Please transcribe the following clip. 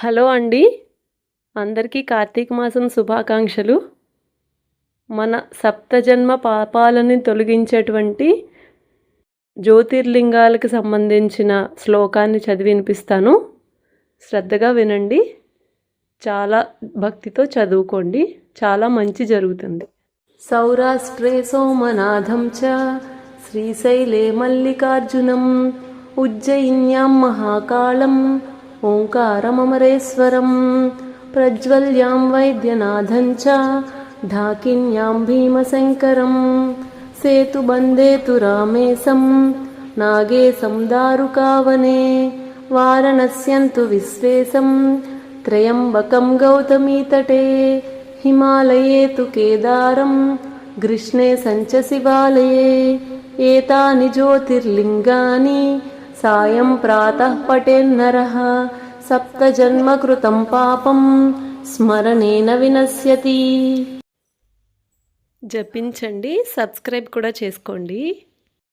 Hello అండి. అందరికీ కార్తీక మాసం శుభాకాంక్షలు. మన సప్తజన్మ పాపాలని తొలగించేటువంటి జ్యోతిర్లింగాలకు సంబంధించిన శ్లోకాన్ని చదివి వినిపిస్తాను. శ్రద్ధగా వినండి. చాలా భక్తితో చదువుకోండి. చాలా మంచి జరుగుతుంది. సౌరాష్ట్రే సోమనాథం చ శ్రీశైలే మల్లికార్జునం. ఉజ్జయిన్యాం మహాకాళం. ఓంకారమమరేశ్వరం. ప్రజ్వల్యాం వైద్యనాథం చ ఢాకిన్యాం భీమశంకరం. సేతుబందే తు రామేశం నాగేశం దారుకావనే వారణస్యంతు విశ్వేశం. త్రయంబకం గౌతమీతటే హిమాలయే తు కేదారం గ్రీష్ణే సంచ శివాలయే ఏతాని జ్యోతిర్లింగాని సాయం ప్రాతః పటేన్నరः సప్తజన్మకృతం పాపం స్మరణేన వినశ్యతి జపించండి సబ్స్క్రైబ్ కూడా చేసుకోండి